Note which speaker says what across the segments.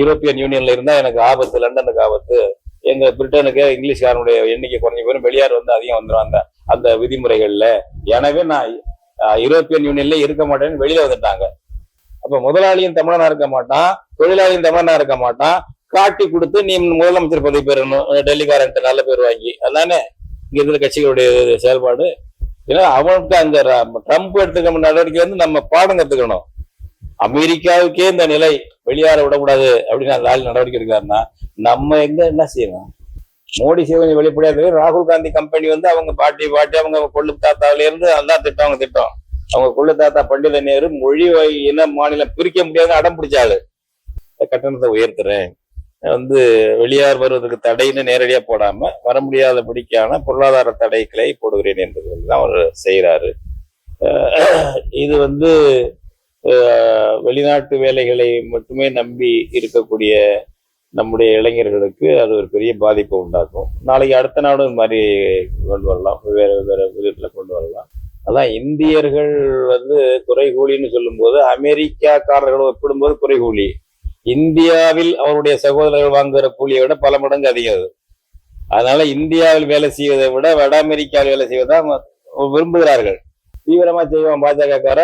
Speaker 1: European யூனியன்ல இருந்தா எனக்கு ஆபத்து லண்டனுக்கு ஆபத்து. எங்க பிரிட்டனுக்கு இங்கிலீஷ்காரனுடைய எண்ணிக்கை குறைஞ்ச போயிடும் வெளியார் வந்து அதிகம் வந்துடும் அந்த அந்த விதிமுறைகள்ல. எனவே நான் யூரோப்பியன் யூனியன்ல இருக்க மாட்டேன்னு வெளியில வந்துட்டாங்க. அப்ப முதலாளியும் தமிழனா இருக்க மாட்டான் தொழிலாளியும் தமிழனா இருக்க மாட்டான். காட்டி கொடுத்து நீ முதலமைச்சர் பதவி பெறணும். டெல்லிக்காரன்ட்டு நல்ல பேர் வாங்கி. அதானே? இங்க இருக்கிற கட்சிகளுடைய செயல்பாடு. ஏன்னா அவனுக்கு அந்த ட்ரம்ப் எடுத்துக்க நடவடிக்கை வந்து நம்ம பாடம் கத்துக்கணும். அமெரிக்காவுக்கே இந்த நிலை வெளியார விடக்கூடாது அப்படின்னு அந்த ஆள் நடவடிக்கை எடுக்கிறாருன்னா நம்ம எங்க என்ன செய்யணும்? மோடி செய்ய வெளிப்படையாது ராகுல் காந்தி கம்பெனி வந்து அவங்க பாட்டி பாட்டி அவங்க கொள்ளு தாத்தாவில இருந்து அதான் திட்டம் அவங்க திட்டம். அவங்க கொள்ளு தாத்தா பண்டித நேரு மொழி இன மாநிலம் பிரிக்க முடியாத அடம் பிடிச்சாளு கட்டணத்தை உயர்த்துறேன். வந்து வெளியார் வருவதற்கு தடைன்னு நேரடியா போடாம வர முடியாதபடிக்கான பொருளாதார தடைகளை போடுகிறேன் என்பது தான் அவர் செய்யறாரு இது வந்து வெளிநாட்டு வேலைகளை மட்டுமே நம்பி இருக்கக்கூடிய நம்முடைய இளைஞர்களுக்கு அது ஒரு பெரிய பாதிப்பை உண்டாக்கும். நாளைக்கு அடுத்த நாடும் இது மாதிரி கொண்டு வரலாம். வேற வேற விதத்தில் கொண்டு வரலாம். அதான் இந்தியர்கள் வந்து குறைகூலின்னு சொல்லும்போது அமெரிக்காக்காரர்களோடு ஒப்பிடும்போது குறைகூலி. இந்தியாவில் அவருடைய சகோதரர்கள் வாங்குகிற கூலியை விட பல மடங்கு அதிகம். அது அதனால இந்தியாவில் வேலை செய்வதை விட வட அமெரிக்காவில் வேலை செய்வதை விரும்புகிறார்கள். தீவிரமா செய்வான் பாஜகக்கார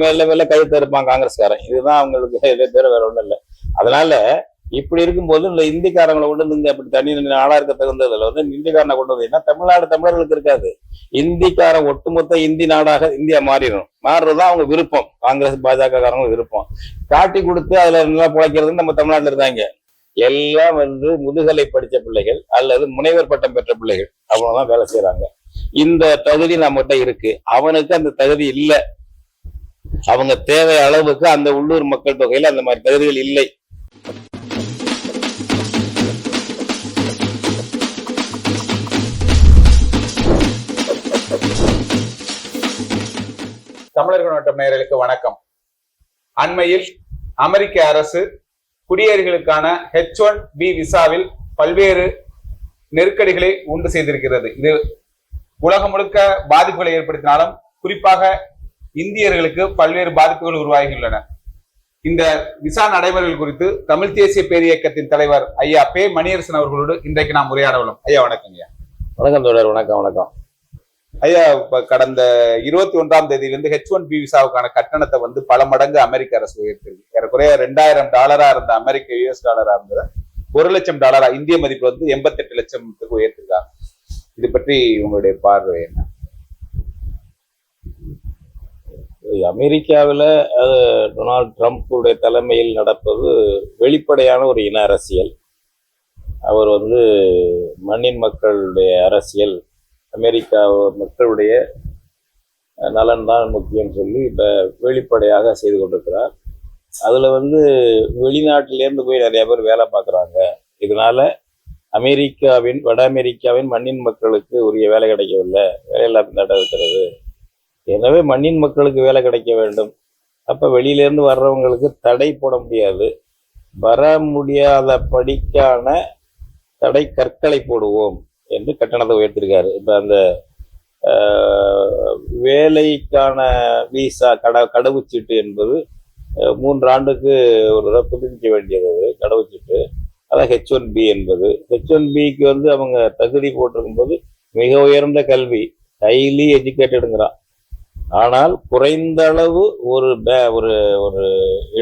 Speaker 1: மெல்ல மெல்ல கழுத்து இருப்பான் காங்கிரஸ்காரன். இதுதான் அவங்களுக்கு இதை தவிர வேற ஒண்ணும் இல்லை. அதனால இப்படி இருக்கும்போது இந்த இந்திக்காரங்களை கொண்டு வந்து இங்க அப்படி தனி நாடா இருக்க தகுந்ததுல வந்து இந்திக்காரனை கொண்டு வந்தீங்கன்னா தமிழ்நாடு தமிழர்களுக்கு இருக்காது. இந்திக்காரன் ஒட்டுமொத்த இந்தி நாடாக இந்தியா மாறிடும் மாறுறதுதான் அவங்க விருப்பம். காங்கிரஸ் பாஜக காரங்க விருப்பம். காட்டி கொடுத்து அதுல நல்லா பிழைக்கிறது நம்ம தமிழ்நாட்டில் இருந்தாங்க எல்லாம் வந்து முதுகலை படித்த பிள்ளைகள் அல்லது முனைவர் பட்டம் பெற்ற பிள்ளைகள். அவ்வளவுதான் வேலை செய்யறாங்க இந்த தகுதி நம்மகிட்ட இருக்கு. அவனுக்கு அந்த தகுதி இல்லை. அவங்க தேவை அளவுக்கு அந்த உள்ளூர் மக்கள் தொகையில அந்த மாதிரி தகுதிகள் இல்லை.
Speaker 2: தமிழர்கள் மற்றும் மேயர்களுக்கு வணக்கம். அண்மையில் அமெரிக்க அரசு குடியேறிகளுக்கான ஹெச் ஒன் பி விசாவில் பல்வேறு நெருக்கடிகளை உண்டு செய்திருக்கிறது. இது உலகம் முழுக்க பாதிப்புகளை ஏற்படுத்தினாலும் குறிப்பாக இந்தியர்களுக்கு பல்வேறு பாதிப்புகள் உருவாகியுள்ளன. இந்த விசா நடைமுறைகள் குறித்து தமிழ் தேசிய பேரியக்கத்தின் தலைவர் ஐயா பே மணியரசன் அவர்களோடு இன்றைக்கு நாம் உரையாட உள்ளோம். ஐயா வணக்கம் ஐயா.
Speaker 1: வணக்கம் தொடர் வணக்கம் வணக்கம்.
Speaker 2: ஐயா இப்ப கடந்த இருபத்தி ஒன்றாம் தேதியிலிருந்து ஹெச் ஒன் பி விசாவுக்கான கட்டணத்தை வந்து பல மடங்கு அமெரிக்க அரசு உயர்த்திருக்கு. ஏறக்குறைய ரெண்டாயிரம் டாலரா இருந்த அமெரிக்க யுஎஸ் டாலரா இருந்தது. ஒரு லட்சம் டாலரா இந்திய மதிப்பு வந்து எண்பத்தெட்டு லட்சத்துக்கு உயர்த்திருக்காங்க. இது பற்றி உங்களுடைய பார்வை என்ன?
Speaker 1: அமெரிக்காவில் அது டொனால்ட் ட்ரம்ப்புடைய தலைமையில் நடப்பது வெளிப்படையான ஒரு இன அரசியல். அவர் வந்து மண்ணின் மக்களுடைய அரசியல் அமெரிக்கா மக்களுடைய நலன் தான் முக்கியம் சொல்லி இப்போ வெளிப்படையாக செய்து கொண்டிருக்கிறார். அதில் வந்து வெளிநாட்டிலேருந்து போய் நிறைய பேர் வேலை பார்க்குறாங்க. இதனால் அமெரிக்காவின் வட அமெரிக்காவின் மண்ணின் மக்களுக்கு உரிய வேலை கிடைக்கவில்லை. வேலையில்லா திண்டாட்டம் இருக்கிறது எனவே மண்ணின் மக்களுக்கு வேலை கிடைக்க வேண்டும். அப்போ வெளியிலேருந்து வர்றவங்களுக்கு தடை போட முடியாது. வர முடியாத படிக்கான தடை கற்களை போடுவோம் என்று கட்டணத்தை உயர்த்திருக்காரு. இப்போ அந்த வேலைக்கான விசா கட கடவுச்சீட்டு என்பது மூன்று ஆண்டுக்கு ஒரு தடவை புதுப்பிக்க வேண்டியது அது கடவுச்சீட்டு. அதான் ஹெச் ஒன் பி என்பது. ஹெச் ஒன் பிக்கு வந்து அவங்க தகுதி போட்டிருக்கும்போது மிக உயர்ந்த கல்வி ஹைலி எஜுகேட்டடுங்கிறான் ஆனால் குறைந்த அளவு ஒரு ஒரு ஒரு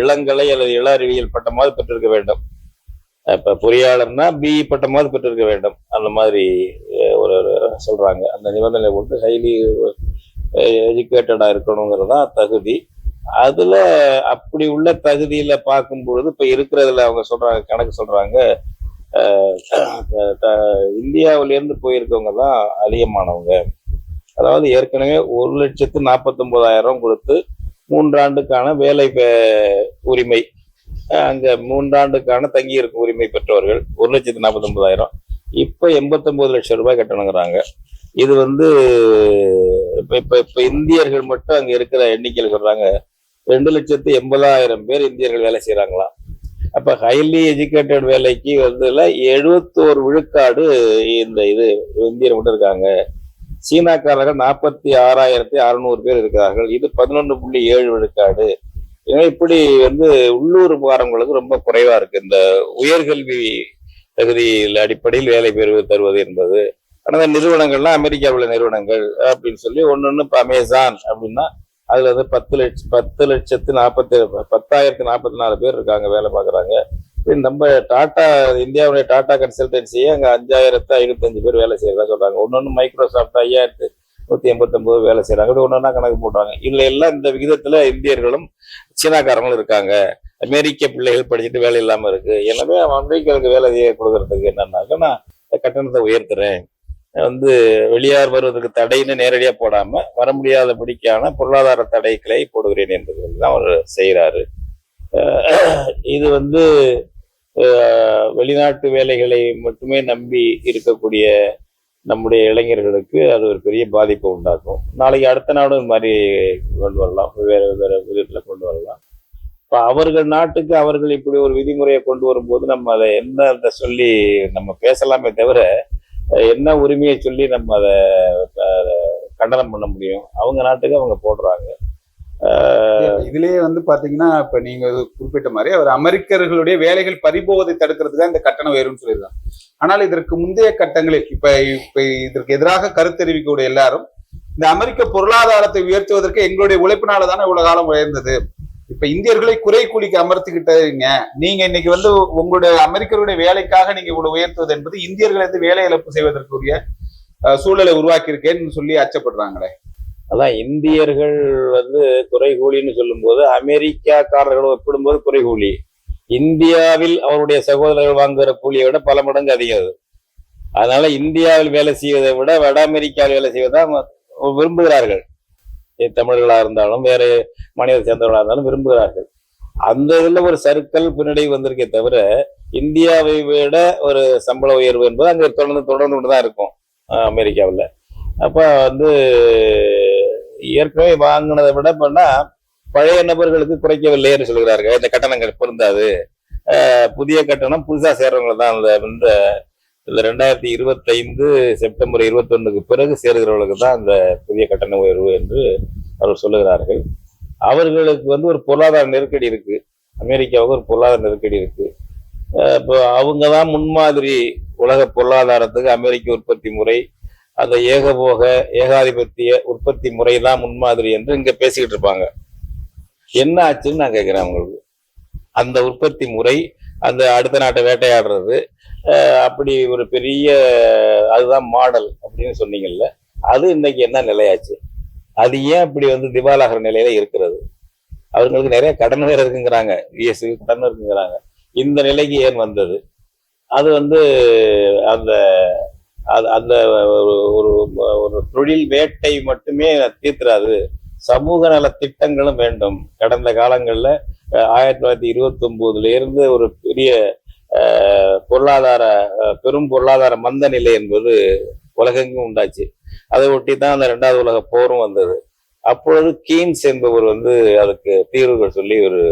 Speaker 1: இளங்கலை அல்லது இள அறிவியல் பட்டமாவது பெற்றிருக்க வேண்டும். இப்ப பொறியாளர்னா பிஇ பட்டமாவது பெற்றிருக்க வேண்டும். அந்த மாதிரி ஒரு சொல்கிறாங்க சொல்றாங்க. அந்த நிபந்தனை போட்டு ஹைலி எஜுகேட்டடா இருக்கணுங்கிறது தான் தகுதி. அதுல அப்படி உள்ள தகுதியில பார்க்கும் பொழுது இப்ப இருக்கிறதுல அவங்க சொல்றாங்க கணக்கு சொல்றாங்க இந்தியாவிலேருந்து த- போயிருக்கவங்க தான் அதிகமானவங்க. அதாவது ஏற்கனவே ஒரு லட்சத்து நாற்பத்தொம்போதாயிரம் கொடுத்து மூன்றாண்டுக்கான வேலை உரிமை. அங்கே அங்க மூன்றாண்டுக்கான தங்கியிருக்கும் உரிமை பெற்றவர்கள் ஒரு லட்சத்து நாற்பத்தொன்பதாயிரம் இப்போ எண்பத்தொம்போது லட்சம் ரூபாய் கட்டணுங்கிறாங்க. இது வந்து இப்போ இப்போ இப்போ இந்தியர்கள் மட்டும் அங்கே இருக்கிற எண்ணிக்கையில் சொல்கிறாங்க ரெண்டு லட்சத்து எண்பதாயிரம் பேர் இந்தியர்கள் வேலை செய்கிறாங்களாம் அப்போ ஹைலி எஜுகேட்டட் வேலைக்கு வந்து எழுபத்தோரு விழுக்காடு இந்த இது இந்தியர் மட்டும் இருக்காங்க. சீனாக்காரர்கள் நாற்பத்தி ஆறாயிரத்தி அறுநூறு பேர் இருக்கிறார்கள். இது பதினொன்று புள்ளி ஏழு விழுக்காடு. ஏன்னா இப்படி வந்து உள்ளூர் காரங்களுக்கு ரொம்ப குறைவா இருக்கு. இந்த உயர்கல்வி தகுதியில் அடிப்படையில் வேலை பெறுவது தருவது என்பது. ஆனால் இந்த நிறுவனங்கள்லாம் அமெரிக்காவில் உள்ள நிறுவனங்கள் அப்படின்னு சொல்லி ஒன்னொன்னு இப்போ அமேசான் அப்படின்னா அதில் வந்து பத்து லட்சம் பத்து லட்சத்து நாற்பத்தி பத்தாயிரத்து நாற்பத்தி நாலு பேர் இருக்காங்க வேலை பார்க்குறாங்க. நம்ம டாடா இந்தியாவுடைய டாடா கன்சல்டன்சியே அங்கே அஞ்சாயிரத்து ஐநூத்தஞ்சு பேர் வேலை செய்யறதா சொல்றாங்க. ஒன்று மைக்ரோசாஃப்ட் ஐயாயிரத்து நூத்தி எண்பத்தொன்பது வேலை செய்யறாங்க. இப்படி ஒன்றா கணக்கு போடுறாங்க. இதுல எல்லாம் இந்த விகிதத்துல இந்தியர்களும் சீனாக்காரங்களும் இருக்காங்க. அமெரிக்க பிள்ளைகள் படிச்சுட்டு வேலை இல்லாம இருக்கு. எனவே அமெரிக்காவுக்கு வேலை கொடுக்கறதுக்கு என்னன்னாக்க நான் கட்டணத்தை உயர்த்துறேன். வந்து வெளியார் வருவதற்கு தடைன்னு நேரடியா போடாம வர முடியாதபடிக்கான பொருளாதார தடைகளை போடுகிறேன் என்பது தான் அவர் செய்கிறாரு இது வந்து வெளிநாட்டு வேலைகளை மட்டுமே நம்பி இருக்கக்கூடிய நம்முடைய இளைஞர்களுக்கு அது ஒரு பெரிய பாதிப்பை உண்டாக்கும். நாளைக்கு அடுத்த நாடும் இந்த மாதிரி கொண்டு வரலாம். வேறு வேறு விதத்தில் கொண்டு வரலாம். இப்போ அவர்கள் நாட்டுக்கு அவர்கள் இப்படி ஒரு விதிமுறையை கொண்டு வரும்போது நம்ம அதை என்ன அதை சொல்லி நம்ம பேசலாமே தவிர என்ன உரிமையை சொல்லி நம்ம அதை கண்டனம் பண்ண முடியும்? அவங்க நாட்டுக்கு அவங்க போடுறாங்க.
Speaker 2: இதுலயே வந்து பாத்தீங்கன்னா இப்ப நீங்க குறிப்பிட்ட மாதிரி அவர் அமெரிக்கர்களுடைய வேலைகள் பறிபோவதை தடுக்கிறதுக்கு இந்த கட்டண உயர்வுன்னு சொல்லியிருக்காங்க. ஆனால் இதற்கு முந்தைய கட்டங்களில் இப்ப இப்ப இதற்கு எதிராக கருத்தறிவிக்கக்கூடிய எல்லாரும் இந்த அமெரிக்க பொருளாதாரத்தை உயர்த்துவதற்கு எங்களுடைய உழைப்பினால தானே இவ்வளவு காலம் உயர்ந்தது. இப்ப இந்தியர்களை குறை கூலிக்கு அமர்த்திக்கிட்டீங்க. நீங்க இன்னைக்கு வந்து உங்களுடைய அமெரிக்கருடைய வேலைக்காக நீங்க இவ்வளவு உயர்த்துவது என்பது இந்தியர்களை வந்து வேலை இழப்பு செய்வதற்குரிய அஹ், சூழலை உருவாக்கி இருக்கேன்னு சொல்லி அச்சப்படுறாங்களே.
Speaker 1: அதான் இந்தியர்கள் வந்து குறைகூலின்னு சொல்லும்போது அமெரிக்காக்காரர்கள் ஒப்பிடும்போது குறைகூலி இந்தியாவில் அவருடைய சகோதரர்கள் வாங்குகிற கூலியை விட பல மடங்கு அதிகம் அது. அதனால இந்தியாவில் வேலை செய்வதை விட வட அமெரிக்காவில் வேலை செய்வதை விரும்புகிறார்கள். தமிழர்களாக இருந்தாலும் வேற மாநிலத்தை சேர்ந்தவர்களாக இருந்தாலும் விரும்புகிறார்கள். அந்த இதில் ஒரு சர்க்கிள் பின்னடை வந்திருக்கே தவிர இந்தியாவை விட ஒரு சம்பள உயர்வு என்பது அங்கே தொடர்ந்து தொடர்ந்து தான் இருக்கும் அமெரிக்காவில். அப்போ வந்து ஏற்கனவே வாங்கினதை விட பண்ணா பழைய நபர்களுக்கு குறைக்கவில்லைன்னு சொல்கிறார்கள் இந்த கட்டணங்கள் பொருந்தாது. புதிய கட்டணம் புதுசாக சேர்றவங்களை தான் அந்த இந்த இந்த ரெண்டாயிரத்தி இருபத்தைந்து செப்டம்பர் இருபத்தொன்னுக்கு பிறகு சேருகிறவர்களுக்கு தான் அந்த புதிய கட்டண உயர்வு என்று அவர் சொல்லுகிறார்கள். அவர்களுக்கு வந்து ஒரு பொருளாதார நெருக்கடி இருக்கு. அமெரிக்காவுக்கு ஒரு பொருளாதார நெருக்கடி இருக்கு. இப்போ அவங்க தான் முன்மாதிரி உலக பொருளாதாரத்துக்கு அமெரிக்க உற்பத்தி முறை அந்த ஏகபோக ஏகாதிபத்திய உற்பத்தி முறை தான் முன்மாதிரி என்று இங்க பேசிக்கிட்டு இருப்பாங்க. என்ன ஆச்சுன்னு நான் கேட்கிறேன் அவங்களுக்கு அந்த உற்பத்தி முறை அந்த அடுத்த நாட்டை வேட்டையாடுறது அப்படி ஒரு பெரிய அதுதான் மாடல் அப்படின்னு சொன்னீங்கல்ல அது இன்னைக்கு என்ன நிலையாச்சு? அது ஏன் இப்படி வந்து திவாலாகிற நிலையில இருக்கிறது? அவங்களுக்கு நிறைய கடன் வேற இருக்குங்கிறாங்க. யூஎஸ் கடன் இருக்குங்கிறாங்க. இந்த நிலைக்கு ஏன் வந்தது? அது வந்து அந்த அந்த ஒரு ஒரு ஒரு தொழில் வேட்டை மட்டுமே தீர்த்துறாது சமூக நல திட்டங்களும் வேண்டும். கடந்த காலங்களில் ஆயிரத்தி தொள்ளாயிரத்தி இருபத்தி ஒன்பதுல இருந்து ஒரு பெரிய பொருளாதார பெரும் பொருளாதார மந்த நிலை என்பது உலகெங்கும் உண்டாச்சு. அதை ஒட்டி தான் அந்த ரெண்டாவது உலக போரும் வந்தது. அப்பொழுது கீன்ஸ் என்பவர் வந்து அதுக்கு தீர்வுகள் சொல்லி ஒரு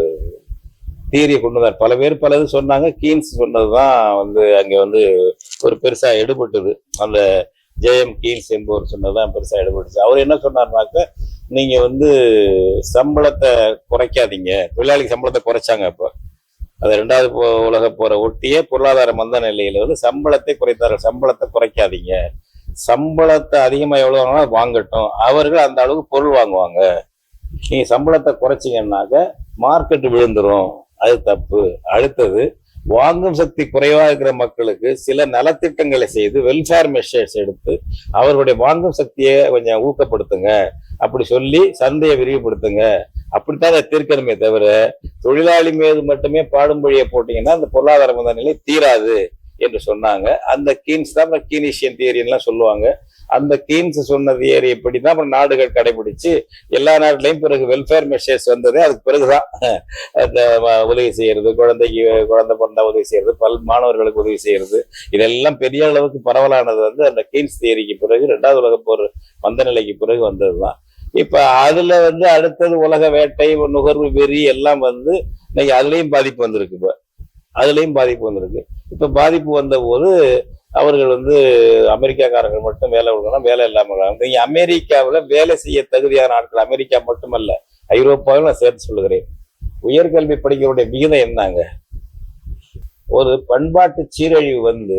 Speaker 1: தியரியை கொண்டு வந்தார். பல பேர் பலது சொன்னாங்க. கீன்ஸ் சொன்னதுதான் வந்து அங்கே வந்து ஒரு பெருசாக எடுபட்டது. அந்த ஜெயம் கீன்ஸ் என்பவர் சொன்னதுதான் பெருசாக எடுபட்டுச்சு. அவர் என்ன சொன்னார்னாக்க நீங்கள் வந்து சம்பளத்தை குறைக்காதீங்க. தொழிலாளிக்கு சம்பளத்தை குறைச்சாங்க இப்போ அது ரெண்டாவது போ- உலக போற ஒட்டியே பொருளாதார மந்த நிலையில வந்து சம்பளத்தை குறைத்தார்கள். சம்பளத்தை குறைக்காதீங்க. சம்பளத்தை அதிகமாக எவ்வளோ வாங்கினா வாங்கட்டும். அவர்கள் அந்த அளவுக்கு பொருள் வாங்குவாங்க. நீங்கள் சம்பளத்தை குறைச்சிங்கன்னாக்க மார்க்கெட் விழுந்துரும். அது தப்பு. அடுத்தது வாங்கும் சக்தி குறைவா இருக்கிற மக்களுக்கு சில நலத்திட்டங்களை செய்து வெல்ஃபேர் மெஷர்ஸ் எடுத்து அவர்களுடைய வாங்கும் சக்தியை கொஞ்சம் ஊக்கப்படுத்துங்க. அப்படி சொல்லி சந்தையை விரிவுபடுத்துங்க. அப்படித்தான் அதை தீர்க்கணுமே தவிர தொழிலாளி மீது மட்டுமே பாடும்பொழியை போட்டீங்கன்னா அந்த பொருளாதார மந்த நிலை தீராது. என்று சொன்னாங்க. அந்த கீன்ஸ் தான் கீனிஷியன் தியரின்லாம் சொல்லுவாங்க. அந்த கீன்ஸ் சொன்ன தியரி எப்படி தான் அப்புறம் நாடுகள் கடைபிடிச்சு எல்லா நாட்டிலையும் பிறகு வெல்ஃபேர் மெஷர்ஸ் வந்தது அதுக்கு பிறகுதான் அந்த உதவி செய்யறது குழந்தைக்கு குழந்தை பிறந்தா உதவி செய்யறது பல் மாணவர்களுக்கு உதவி செய்யறது. இதெல்லாம் பெரிய அளவுக்கு பரவலானது வந்து அந்த கீன்ஸ் தியரிக்கு பிறகு ரெண்டாவது உலக போர் மந்த நிலைக்கு பிறகு வந்தது தான் இப்ப அதுல வந்து அடுத்தது உலக வேட்டை நுகர்வு வெறி எல்லாம் வந்து இன்னைக்கு அதுலயும் பாதிப்பு வந்திருக்கு இப்போ. அதுலயும் பாதிப்பு வந்திருக்கு. இப்ப பாதிப்பு வந்த போது அவர்கள் வந்து அமெரிக்காக்காரர்கள் மட்டும் வேலை கொடுக்கணும் வேலை இல்லாம இருக்காங்க. நீங்க அமெரிக்காவுல வேலை செய்ய தகுதியான ஆட்கள் அமெரிக்கா மட்டுமல்ல ஐரோப்பாவில் நான் சேர்த்து சொல்லுகிறேன். உயர்கல்வி படிக்கிறவருடைய விகிதம் என்னங்க? ஒரு பண்பாட்டு சீரழிவு வந்து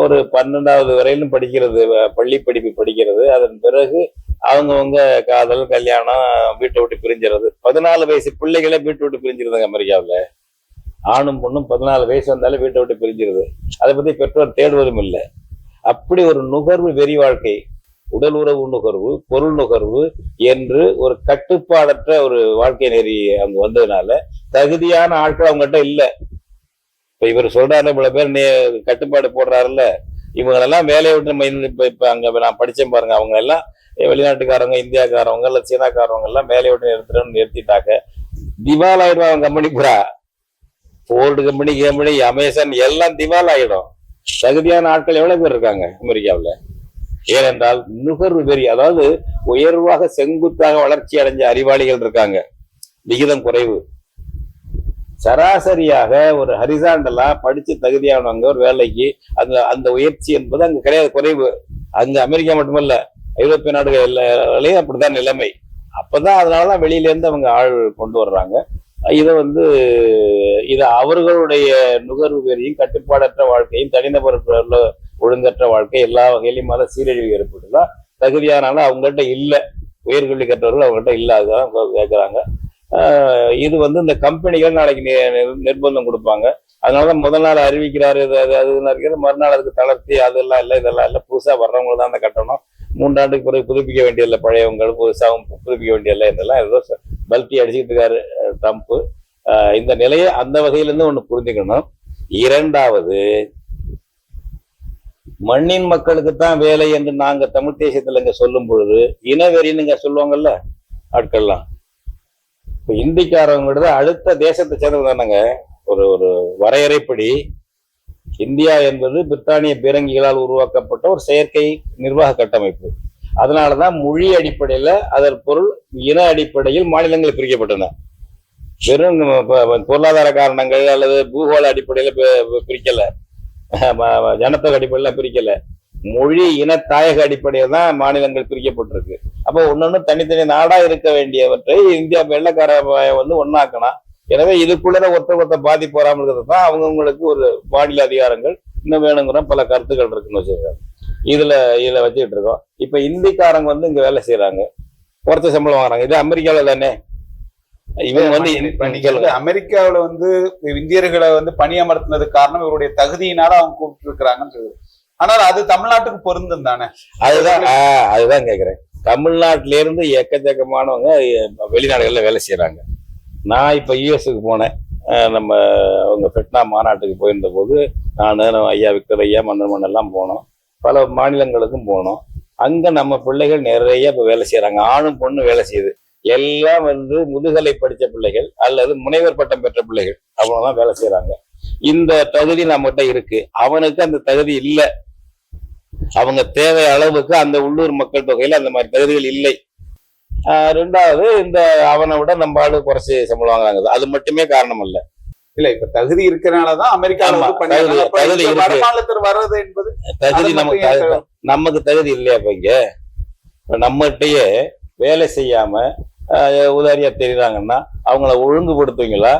Speaker 1: ஒரு பன்னெண்டாவது வரையிலும் படிக்கிறது பள்ளி படிப்பு படிக்கிறது அதன் பிறகு அவங்கவங்க காதல் கல்யாணம் வீட்டை விட்டு பிரிஞ்சிறது. பதினாலு வயசு பிள்ளைகளே வீட்டை விட்டு பிரிஞ்சிருந்தாங்க அமெரிக்காவில். ஆணும் பொண்ணும் பதினாலு வயசு வந்தாலும் வீட்டை விட்டு பிரிஞ்சிருது. அதை பத்தி பெற்றோர் தேடுவதும் இல்லை. அப்படி ஒரு நுகர்வு வெறி வாழ்க்கை உடல் உறவு நுகர்வு பொருள் நுகர்வு என்று ஒரு கட்டுப்பாடற்ற ஒரு வாழ்க்கை நெறி அங்க வந்ததுனால தகுதியான ஆட்கள் அவங்ககிட்ட இல்லை. இப்ப இவர் சொல்றாரு இவ்வளவு பேர் நீ கட்டுப்பாடு போடுறாருல்ல. இவங்களெல்லாம் வேலையை விட்டு நம்ம இந்த- இப்ப இப்ப அங்க நான் படிச்சேன் பாருங்க. அவங்க எல்லாம் வெளிநாட்டுக்காரவங்க இந்தியாக்காரவங்க இல்ல சீனாக்காரவங்க எல்லாம் வேலையை விட்டு நிறுத்துறோம்னு நிறுத்திட்டாக்க திவால் ஆயிடுவாங்க கம்பெனி பூரா ஃபோர்டு கம்பெனி கம்பெனி அமேசான் எல்லாம் திவால் ஆயிடும். தகுதியான ஆட்கள் எவ்வளவு பேர் இருக்காங்க அமெரிக்காவுல? ஏனென்றால் நுகர்வு பெரிய அதாவது உயர்வாக செங்குத்தாக வளர்ச்சி அடைஞ்ச அறிவாளிகள் இருக்காங்க. விகிதம் குறைவு. சராசரியாக ஒரு ஹரிசாண்டலா படிச்சு தகுதியானவங்க ஒரு வேலைக்கு அந்த அந்த உயர்ச்சி என்பது அங்க கிடையாது குறைவு. அங்க அமெரிக்கா மட்டுமல்ல ஐரோப்பிய நாடுகள் எல்லாரையும் அப்படிதான் நிலைமை. அப்பதான் அதனாலதான் வெளியில இருந்து அவங்க ஆள் கொண்டு வர்றாங்க. இதை வந்து இது அவர்களுடைய நுகர்வு வெறியும் கட்டுப்பாடற்ற வாழ்க்கையும் தனிநபர் ஒழுங்கற்ற வாழ்க்கை எல்லா வகையிலும் மத சீரழிவு ஏற்பட்டுதான் தகுதியானாலும் அவங்கள்ட்ட இல்லை. உயர்கல்வி கற்றவர்கள் அவங்கள்ட்ட இல்லாததான் அதுதான் இது வந்து இந்த கம்பெனிகள் நாளைக்கு நி- நி- நிர்பந்தம் கொடுப்பாங்க. அதனாலதான் முதல் நாள் அறிவிக்கிறாரு இது அது அதுன்னு இருக்கிற மறுநாள் அதுக்கு தளர்த்தி அதெல்லாம் இல்லை இதெல்லாம் இல்லை. புதுசாக வர்றவங்க தான் அந்த கட்டணம். மூன்றாண்டுக்கு பிறகு புதுப்பிக்க வேண்டியதில்லை. பழையவங்க புதுசாகவும் புதுப்பிக்க வேண்டியதில்லை. இதெல்லாம் ஏதோ ச- பல்டி அடிச்சுக்கிட்டு இருக்காரு ட்ரம்ப் இந்த நிலையை அந்த வகையிலிருந்து ஒண்ணு புரிஞ்சுக்கணும். இரண்டாவது மண்ணின் மக்களுக்கு தான் வேலை என்று நாங்க தமிழ் தேசத்துல இங்க சொல்லும் பொழுது இனவெறின்னு இங்க சொல்லுவாங்கல்ல ஆட்கள்லாம். இப்போ இந்திக்காரவங்கிறது அடுத்த தேசத்தை சேர்ந்தது தானங்க. ஒரு ஒரு வரையறைப்படி இந்தியா என்பது பிரித்தானிய பீரங்கிகளால் உருவாக்கப்பட்ட ஒரு செயற்கை நிர்வாக கட்டமைப்பு. அதனாலதான் மொழி அடிப்படையில அதன் பொருள் இன அடிப்படையில் மாநிலங்கள் பிரிக்கப்பட்டன. வெறும் பொருளாதார காரணங்கள் அல்லது பூகோள அடிப்படையில பிரிக்கல. ஜனத்தொகை அடிப்படையில பிரிக்கல. மொழி இன தாயக அடிப்படையில் தான் மாநிலங்கள் பிரிக்கப்பட்டிருக்கு. அப்போ ஒன்னொன்னு தனித்தனி நாடா இருக்க வேண்டியவற்றை இந்தியா வெள்ளக்கார வந்து ஒன்னாக்கணும் எனவே இதுக்குள்ள ஒருத்த ஒருத்த பாதிப்பு வராமல் இருக்கிறது தான் அவங்கவுங்களுக்கு ஒரு மாநில அதிகாரங்கள் இன்னும் வேணுங்கிற பல கருத்துக்கள் இருக்குன்னு வச்சிருக்காங்க இதுல இதுல வச்சுக்கிட்டு இருக்கோம். இப்ப இந்திக்காரங்க வந்து இங்க வேலை செய்யறாங்க குறைச்ச சம்பளம் வாங்குறாங்க. இது அமெரிக்கால தானே? இவங்க வந்து
Speaker 2: அமெரிக்காவுல வந்து இந்தியர்களை வந்து பணியமர்த்தினதுக்கு காரணம் இவருடைய தகுதியினால அவங்க கூப்பிட்டு இருக்கிறாங்கன்னு சொல்லுது. ஆனால் அது தமிழ்நாட்டுக்கு பொருந்தும் தானே?
Speaker 1: அதுதான் அதுதான் கேக்குறேன். தமிழ்நாட்டில இருந்து எக்கச்சக்கமானவங்க வெளிநாடுகள்ல வேலை செய்யறாங்க நான் இப்ப யூஎஸ்க்கு போனேன். நம்ம அவங்க பெட்னா மாநாட்டுக்கு போயிருந்த போது நான் ஐயா விக்டர் ஐயா மன்னர் எல்லாம் போனோம். பல மாநிலங்களுக்கும் போனோம். அங்க நம்ம பிள்ளைகள் நிறைய இப்போ வேலை செய்யறாங்க ஆணும் பொண்ணு வேலை செய்யுது. எல்லாம் வந்து முதுகலை படித்த பிள்ளைகள் அல்லது முனைவர் பட்டம் பெற்ற பிள்ளைகள் அவ்வளவுதான் வேலை செய்யறாங்க இந்த தகுதி நம்மகிட்ட இருக்கு. அவனுக்கு அந்த தகுதி இல்லை. அவங்க தேவை அளவுக்கு அந்த உள்ளூர் மக்கள் தொகையில அந்த மாதிரி தகுதிகள் இல்லை. ரெண்டாவது இந்த அவனை விட நம்ம ஆளு குறைச்சி சம்பளம் வாங்குறாங்க. அது மட்டுமே காரணம் இல்லை
Speaker 2: இல்ல இப்ப தகுதி இருக்கிறனாலதான் அமெரிக்கால
Speaker 1: ஆமா,
Speaker 2: வந்து பணியாளர்
Speaker 1: தகுதி-
Speaker 2: அப்ப
Speaker 1: தகுதி
Speaker 2: இங்க
Speaker 1: இருக்கு.
Speaker 2: வடமாநிலத்தில் வர்றது என்பது
Speaker 1: தகுதி நமக்கு நமக்கு தகுதி இல்லையா இப்ப இங்க? நம்மகிட்டயே வேலை செய்யாம உதாரியா தெரியுறாங்கன்னா அவங்கள ஒழுங்குபடுத்துவீங்களா?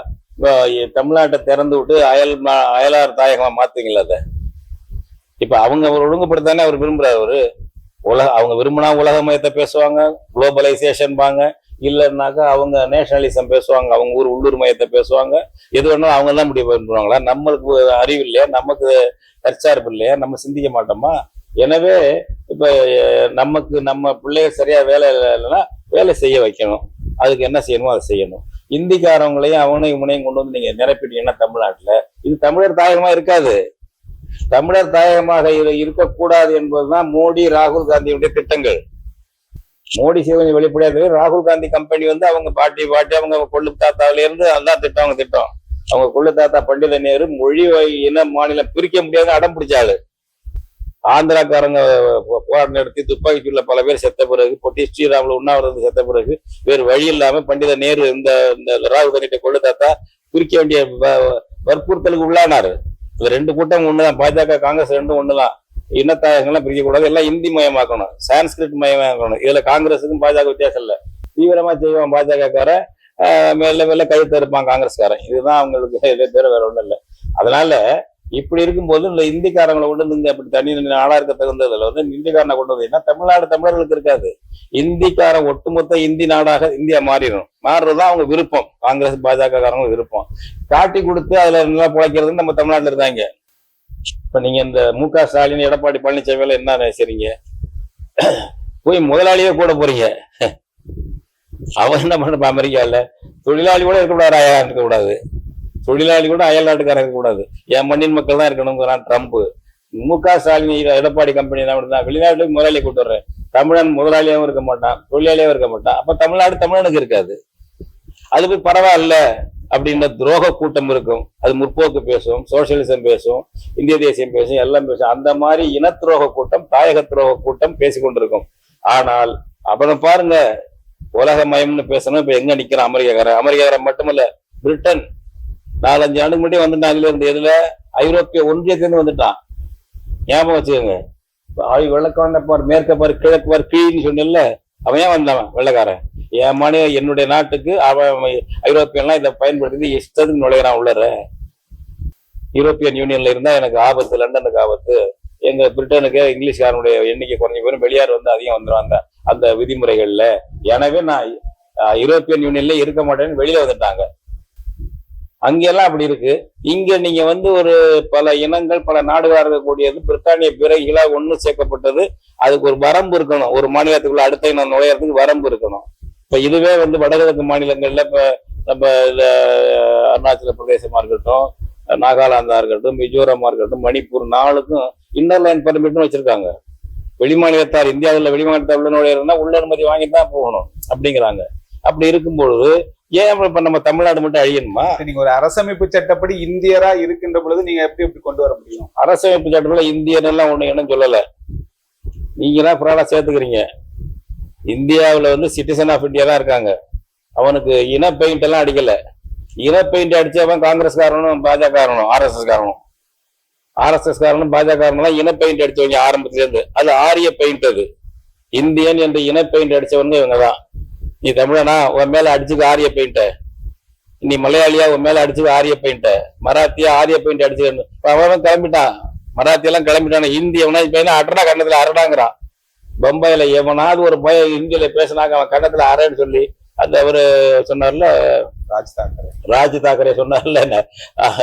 Speaker 1: தமிழ்நாட்டை திறந்து விட்டு அயல் அயலார் தாயகமா மாத்துவீங்களா அதை? இப்ப அவங்க அவர் ஒழுங்குபடுத்தானே அவர் விரும்புறாரு அவரு. உலக அவங்க விரும்பினா உலகமயத்தை பேசுவாங்க குளோபலைசேஷன் பாங்க இல்லைன்னாக்கா அவங்க நேஷனலிசம் பேசுவாங்க அவங்க ஊர் உள்ளூர் மையத்தை பேசுவாங்க. எது வேணாலும் அவங்க தான் முடிவு பண்ணுவாங்களா? நம்மளுக்கு அறிவு இல்லையா? நமக்கு தற்சார்பு இல்லையா? நம்ம சிந்திக்க மாட்டோமா? எனவே இப்போ நமக்கு நம்ம பிள்ளைய சரியா வேலை இல்லைன்னா வேலை செய்ய வைக்கணும். அதுக்கு என்ன செய்யணுமோ அதை செய்யணும். இந்திக்காரவங்களையும் அவனையும் இவனையும் கொண்டு வந்து நீங்கள் நிரப்பிட்டீங்கன்னா தமிழ்நாட்டில் இது தமிழர் தாயகமாக இருக்காது. தமிழர் தாயகமாக இருக்கக்கூடாது என்பதுதான் மோடி ராகுல் காந்தியுடைய திட்டங்கள். மோடி சிவகஞ்சி வெளிப்படையாக ராகுல் காந்தி கம்பெனி வந்து அவங்க பாட்டி பாட்டி அவங்க கொள்ளு தாத்தாவில இருந்து அதான் திட்டம் அவங்க திட்டம். அவங்க கொள்ளு தாத்தா பண்டித நேரு மொழி இன மாநிலம் பிரிக்க முடியாத அடம் பிடிச்சாளு ஆந்திராக்காரங்க போராட்டம் நடத்தி துப்பாக்கி சூடுல பல பேர் செத்த பிறகு பொட்டி ஸ்ரீராமில் உண்ணாவிரதம் செத்த பிறகு வேறு வழி இல்லாம பண்டித நேரு இந்த இந்த ராகுல் காந்தி கொள்ளு தாத்தா பிரிக்க வேண்டிய வ- வற்புறுத்தலுக்கு உள்ளானாரு. இந்த ரெண்டு கூட்டம் ஒண்ணுதான். பாஜக காங்கிரஸ் ரெண்டும் ஒண்ணுதான். இனத்தாயங்கள்லாம் பிரிக்கக்கூடாது. எல்லாம் இந்தி மயமாக்கணும். சான்ஸ்கிரிட் மயமாக்கணும். இதுல காங்கிரஸுக்கும் பாஜக வித்தியாசம் இல்லை. தீவிரமா செய்வான் பாஜகக்கார மேல மேல மெல்ல இருப்பான் காங்கிரஸ்காரன். இதுதான் அவங்களுக்கு பேர வேற ஒண்ணும் இல்லை. அதனால இப்படி இருக்கும்போது இந்த இந்திக்காரங்களை கொண்டு வந்து இங்க அப்படி தனி ஆளா இருக்க தகுந்ததுல வந்து இந்திக்காரனை கொண்டு வந்தீங்கன்னா தமிழ்நாடு தமிழர்களுக்கு இருக்காது. இந்திக்காரன் ஒட்டுமொத்த இந்தி நாடாக இந்தியா மாறிடும் மாறுறதுதான் அவங்க விருப்பம். காங்கிரஸ் பாஜக காரங்க விருப்பம். காட்டி கொடுத்து அதுல நல்லா பிழைக்கிறது நம்ம தமிழ்நாட்டுல இருந்தாங்க இப்ப நீங்க இந்த மு க ஸ்டாலின் எடப்பாடி பழனிசாமி எல்லாம் என்ன செய்றீங்க போய் முதலாளியே கூட போறீங்க. அவன் என்ன பண்ண அமெரிக்கால? தொழிலாளி கூட இருக்கக்கூடாது அயல் இருக்கக்கூடாது. தொழிலாளி கூட அயல் நாட்டுக்காரன் இருக்கக்கூடாது. என் மண்ணின் மக்கள் தான் இருக்கணுங்கிறான் ட்ரம்ப். மு க ஸ்டாலின் எடப்பாடி கம்பெனி என்ன பண்ணுதான் வெளிநாட்டுல முதலாளியை கூட்டு வர்றேன். தமிழன் முதலாளியாவும் இருக்க மாட்டான் தொழிலாளியாகவும் இருக்க மாட்டான். அப்ப தமிழ்நாடு தமிழனுக்கு இருக்காது. அது போய் பரவாயில்ல. அப்படின்ற துரோக கூட்டம் இருக்கும். அது முற்போக்கு பேசும் சோசியலிசம் பேசும் இந்திய தேசியம் பேசும் எல்லாம் பேசும். அந்த மாதிரி இன துரோக கூட்டம் தாயக துரோக கூட்டம் பேசிக்கொண்டிருக்கும் ஆனால் அப்புறம் பாருங்க உலகமயம்னு பேசணும் இப்ப எங்க நிக்கிறோம் அமெரிக்காக்காரன் அமெரிக்காக்காரன் மட்டுமல்ல பிரிட்டன். நாலஞ்சு ஆண்டுக்கு முன்னாடி வந்துட்டான் அதுல இருந்து எதுல ஐரோப்பிய ஒன்றியத்திலிருந்து வந்துட்டான். ஞாபகம் வச்சுக்கோங்க. ஆய் வெள்ளக்காரன் பாரு மேற்க பாரு கிழக்கு பாரு கீழ்னு சொன்னல அவன் ஏன் வந்தவன் வெள்ளக்காரன்? என் மாநில என்னுடைய நாட்டுக்கு அவன் ஐரோப்பியன்லாம் இதை பயன்படுத்தி இஷ்டத்துக்கு நுழையிறான் உள்ளற யூரோப்பியன் யூனியன்ல இருந்தா எனக்கு ஆபத்து லண்டனுக்கு ஆபத்து. எங்க பிரிட்டனுக்கு இங்கிலீஷ்காரனுடைய எண்ணிக்கை குறைஞ்ச போயிடும் வெளியார் வந்து அதிகம் வந்துடும் அந்த அந்த விதிமுறைகள்ல. எனவே நான் யூரோப்பியன் யூனியன்ல இருக்க மாட்டேன்னு வெளியில வந்துட்டாங்க. அங்கெல்லாம் அப்படி இருக்கு. இங்க நீங்க வந்து ஒரு பல இனங்கள் பல நாடுகளாக இருக்கக்கூடியது பிரித்தானிய பிறகுகளா ஒன்று சேர்க்கப்பட்டது. அதுக்கு ஒரு வரம்பு இருக்கணும். ஒரு மாநிலத்துக்குள்ள அடுத்த இனம் நுழையறதுக்கு வரம்பு இருக்கணும். இப்ப இதுவே வந்து வடகிழக்கு மாநிலங்கள்ல இப்ப நம்ம அருணாச்சல பிரதேசமா இருக்கட்டும் நாகாலாந்தா இருக்கட்டும் மிசோரமா இருக்கட்டும் மணிப்பூர் நாளுக்கும் இன்னர் லைன் பர்மிட்னு வச்சிருக்காங்க. வெளிமாநிலத்தார் இந்தியாவில் வெளிமாநிலத்தார் உள்ள நுழையிறதுனா உள்ள அனுமதி வாங்கி தான் போகணும் அப்படிங்கிறாங்க. அப்படி இருக்கும்பொழுது ஏன் இப்ப நம்ம தமிழ்நாடு மட்டும் அழியணுமா?
Speaker 2: நீங்க ஒரு அரசமைப்பு சட்டப்படி இந்தியரா இருக்கின்ற பொழுது நீங்க எப்படி எப்படி கொண்டு வர முடியும்?
Speaker 1: அரசமைப்பு சட்டத்துல இந்தியன் எல்லாம் ஒண்ணு என்ன சொல்லல. நீங்க தான் ஃப்ராடா சேர்த்துக்கிறீங்க. இந்தியாவில் வந்து சிட்டிசன் ஆஃப் இந்தியா தான் இருக்காங்க. அவனுக்கு இன பெயிண்ட் எல்லாம் அடிக்கல. இன பெயிண்ட் அடிச்சவன் காங்கிரஸ் காரனும் பாஜக காரனும் ஆர்எஸ்எஸ் காரனும் ஆர்எஸ்எஸ் காரனும் பாஜக காரனும் இன பெயிண்ட் அடிச்சவங்க ஆரம்பத்துலேருந்து அது ஆரிய பெயிண்ட் அது. இந்தியன் என்று இன பெயிண்ட் அடிச்சவங்க இவங்க தான். நீ தமிழனா உன் மேல அடிச்சுக்க ஆரிய பெயிண்ட்டை நீ மலையாளியா உன் மேல அடிச்சுக்க ஆரிய பெயிண்ட்டை மராத்தியா ஆரிய பெயிண்ட் அடிச்சுக்கணும் அவன் கிளம்பிட்டான். மராத்தியெல்லாம் கிளம்பிட்டான். ஹிந்தி எவனா இப்ப என்ன அடடா கண்ணத்துல அரடாங்கிறான். பம்பாயில எவனாவது ஒரு பய இந்தியில பேசினாங்க அவன் கண்ணத்துல அரன்னு சொல்லி அந்த அவரு சொன்னார்ல?
Speaker 2: ராஜ் தாக்கரே.
Speaker 1: ராஜ் தாக்கரே சொன்னார்ல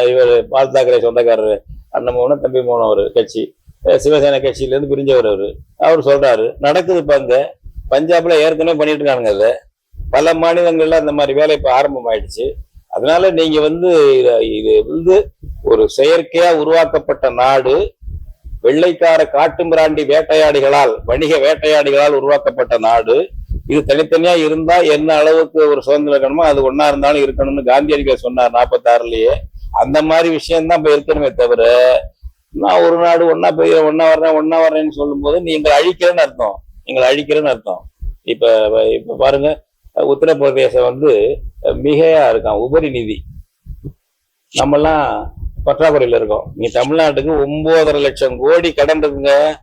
Speaker 1: இவர் பால் தாக்கரே சொந்தக்காரரு அண்ணன் மோகனும் தம்பி மோகன் அவரு கட்சி. சிவசேனா கட்சியில இருந்து பிரிஞ்சவர் அவரு. அவர் சொல்றாரு நடக்குது இப்ப அங்க. பஞ்சாப்ல ஏற்கனவே பண்ணிட்டு இருக்கானுங்க அதை பல மாநிலங்கள்ல அந்த மாதிரி வேலை இப்ப ஆரம்பமாயிடுச்சு. அதனால நீங்க வந்து இத- இது வந்து ஒரு செயற்கையா உருவாக்கப்பட்ட நாடு வெள்ளைக்கார காட்டுமிராண்டி வேட்டையாடிகளால் வணிக வேட்டையாடிகளால் உருவாக்கப்பட்ட நாடு. இது தனித்தனியா இருந்தா என்ன அளவுக்கு ஒரு சுதந்திரம் இருக்கணுமோ அது ஒன்னா இருந்தாலும் இருக்கணும்னு காந்தியடிகள் சொன்னார் நாற்பத்தாறுலயே அந்த மாதிரி விஷயம்தான் இப்ப இருக்கணுமே தவிர நான் ஒரு நாடு ஒன்னா போய் ஒன்னா வர்றேன் ஒன்னா வர்றேன்னு சொல்லும்போது நீங்கள் அழிக்கிறேன்னு அர்த்தம். நீங்கள் அழிக்கிறேன்னு அர்த்தம். இப்ப இப்ப பாருங்க உத்தரப்பிரதேசம் வந்து மிகையா இருக்கான் உபரி நிதி நம்மெல்லாம் பற்றாக்குறையில இருக்கோம். நீ தமிழ்நாட்டுக்கு ஒன்பதரை லட்சம் கோடி கடன் இருக்குங்க.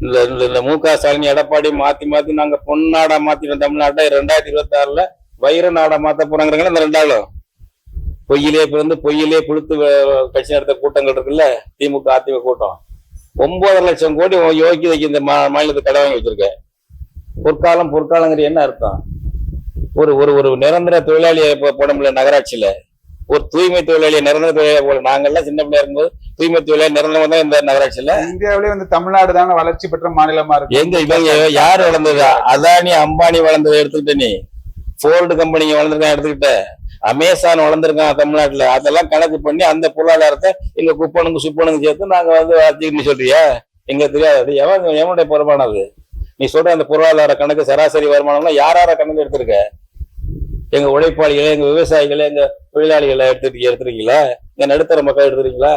Speaker 1: இந்த இந்த- இந்த மு க ஸ்டாலின் எடப்பாடி மாத்தி மாத்தி நாங்க பொன்னாடா மாத்திட்டோம் தமிழ்நாட்டை. ரெண்டாயிரத்தி இருபத்தி ஆறுல வைர நாடா மாத்த போறாங்கிறாங்களா இந்த ரெண்டாலும் பொய்யிலே பிறந்து பொய்யிலே புழுத்து கட்சி நடத்த கூட்டங்கள் இருக்குல்ல திமுக அதிமுக கூட்டம். ஒன்பதரை லட்சம் கோடி யோகி வைக்க இந்த மா மாநிலத்துக்கு கடை வாங்கி வச்சிருக்க பொற்காலம் பொற்காலங்கிற என்ன அர்த்தம்? ஒரு ஒரு ஒரு நிரந்தர தொழிலாளியை இப்போ போட முடியல நகராட்சியில. ஒரு தூய்மை தொழிலாளியை நிரந்தர தொழிலாளியை போல. நாங்கெல்லாம் சின்ன பிள்ளையா இருக்கும்போது தூய்மை தொழிலாளி நிரந்தரமா தான் இந்த நகராட்சியில.
Speaker 2: இந்தியாவிலே வந்து தமிழ்நாடு தானே வளர்ச்சி பெற்ற மாநிலமா இருக்கு.
Speaker 1: எங்க இவங்க யார் வளர்ந்தது? அதானி அம்பானி வளர்ந்ததை எடுத்துக்கிட்ட நீ. போர்டு கம்பெனிங்க வளர்ந்துருக்கான் எடுத்துக்கிட்ட. அமேசான் வளர்ந்துருக்கான் தமிழ்நாட்டுல. அதெல்லாம் கணக்கு பண்ணி அந்த பொருளாதாரத்தை எங்க குப்பனுங்க சுப்பனுங்க சேர்த்து நாங்க வந்து வச்சுக்கிட்டு சொல்றியா? எங்க தெரியாது. எவன் எவனுடைய பொறுப்பானது? அது நீ சொல்ற அந்த பொருளாதார கணக்கு சராசரி வருமானம்லாம் யார் யார கணக்கு எடுத்திருக்க? எங்க உழைப்பாளிகளை எங்க விவசாயிகளை எங்க தொழிலாளிகளை எடுத்துட்டு எடுத்துருக்கீங்களா? எங்க நடுத்தர மக்கள் எடுத்துருக்கீங்களா?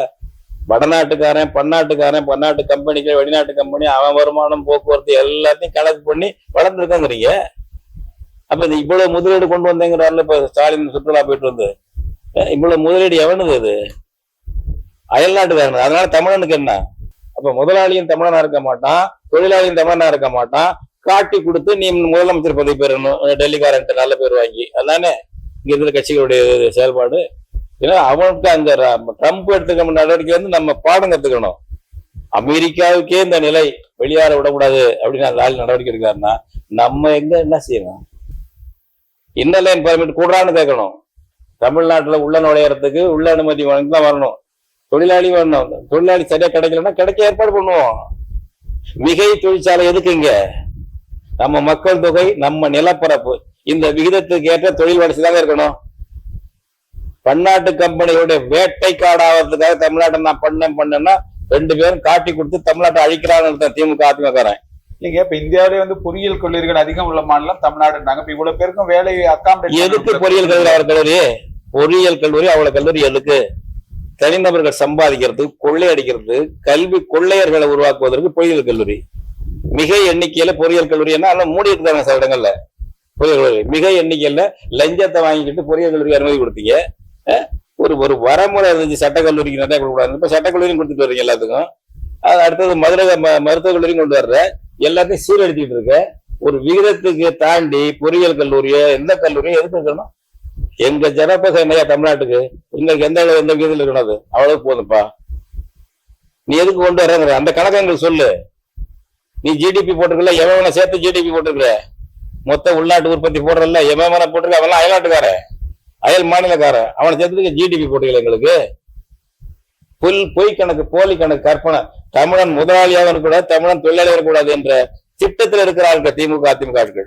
Speaker 1: வடநாட்டுக்காரன் பன்னாட்டுக்காரன் பன்னாட்டு கம்பெனிகள் வெளிநாட்டு கம்பெனி அவன் வருமானம் போக்குவரத்து எல்லாத்தையும் கணக்கு பண்ணி வளர்ந்துருக்கோங்கிறீங்க. அப்ப இந்த இவ்வளவு முதலீடு கொண்டு வந்தேங்கிறாருல இப்ப ஸ்டாலின் சுற்றுலா போயிட்டு வந்து. இவ்வளவு முதலீடு எவனுது அது அயல்நாட்டுக்காரன். அதனால தமிழனுக்கு என்ன? அப்ப முதலாளியும் தமிழனா இருக்க மாட்டான் தொழிலாளியும் தமிழனா இருக்க மாட்டான். காட்டி கொடுத்து நீ முதலமைச்சர் பதவி பெறணும். டெல்லிக்காரன்ட்டு நல்ல பேர் வாங்கி. அதானே? இங்க இருக்கிற கட்சிகளுடைய செயல்பாடு. ஏன்னா அவனுக்கு அந்த ட்ரம்ப் எடுத்துக்க நடவடிக்கை வந்து நம்ம பாடம் கத்துக்கணும். அமெரிக்காவுக்கே இந்த நிலை. வெளியார விடக்கூடாது அப்படின்னு அந்த ஆள் நடவடிக்கை எடுக்கிறாருன்னா நம்ம எங்க என்ன செய்யணும்? இன்ன லைன் பர்மிட் கூடான்னு கேட்கணும். தமிழ்நாட்டுல உள்ள நுழையறதுக்கு உள்ள அனுமதி வாங்கி தான் வரணும். தொழிலாளி வரணும். தொழிலாளி சரியா கிடைக்கலன்னா கிடைக்க ஏற்பாடு பண்ணுவோம். மிகை தொழிற்சாலை எதுக்கு இங்க? நம்ம மக்கள் தொகை நம்ம நிலப்பரப்பு. இந்த விகிதத்துக்கு ஏற்ற தொழில் வளர்ச்சி தாங்க இருக்கணும். பன்னாட்டு கம்பெனியோட வேட்டைக்காடாவதுக்காக தமிழ்நாட்டை நான் பண்ணேன் பண்ணேன்னா ரெண்டு பேரும் காட்டி கொடுத்து தமிழ்நாட்டை அழிக்கிறான்னு திமுக அதிமுகறேன்
Speaker 2: நீங்க இப்ப இந்தியாவிலே வந்து பொறியியல் கல்லூரிகள் அதிகம் உள்ள மாநிலம் தமிழ்நாடுனாங்க இப்ப இவ்வளவு பேருக்கும் வேலை
Speaker 1: எதுக்கு
Speaker 2: அக்காமடேட்
Speaker 1: பொறியியல் கல்லூரி அவர் கல்லூரி? பொறியியல் கல்லூரி அவ்வளவு கல்லூரி எதுக்கு? தனிநபர்கள் சம்பாதிக்கிறது கொள்ளையடிக்கிறது கல்வி கொள்ளையர்களை உருவாக்குவதற்கு பொறியியல் கல்லூரி. மிக எண்ணிக்கையில பொறியியல் கல்லூரி என்ன? அதெல்லாம் மூடி இருக்காங்க சில இடங்கள்ல. பொறியியல் கல்லூரி. மிக எண்ணிக்கையில லஞ்சத்தை வாங்கிக்கிட்டு பொறியியல் கல்லூரி அனுமதி கொடுத்தீங்க. ஒரு ஒரு வரமுறை இருந்துச்சு. சட்டக்கல்லூரிக்கு நிறைய கொடுக்கூடாது இப்ப சட்டக்கல்லூரியும் கொடுத்துட்டு வர்றீங்க எல்லாத்துக்கும். அது அடுத்தது மதுரை ம- மருத்துவக் கல்லூரியும் கொண்டு வர்ற. எல்லாத்தையும் சீரழிச்சுட்டு இருக்க. ஒரு விகிதத்துக்கு தாண்டி பொறியியல் கல்லூரியோ எந்த கல்லூரியோ எதுக்கு இருக்கணும்? எங்க ஜனப்பச என்னையா தமிழ்நாட்டுக்கு? எங்களுக்கு எந்த எந்த விகிதத்தில் இருக்கணும் அது? அவ்வளவு போதும்ப்பா. நீ எதுக்கு கொண்டு வரங்கிற அந்த கணக்கு எங்களுக்கு சொல்லு. நீ ஜிடிபி போட்டிருக்கல எவன சேர்த்து ஜிடிபி போட்டிருக்கிற? மொத்த உள்நாட்டு உற்பத்தி போடுறல எவன போட்டிருக்க? அவன் அயல்நாட்டுக்காரன். அயல் மாநிலக்காரன். அவனை சேர்த்துக்கு ஜிடிபி போட்டுக்கல எங்களுக்கு. புல் பொய் கணக்கு போலி கணக்கு கற்பனை. தமிழன் முதலாளியாக இருக்கக்கூடாது தமிழன் தொழிலாளியாக இருக்கக்கூடாது என்ற திட்டத்தில் இருக்கிறார்கள் திமுக அதிமுக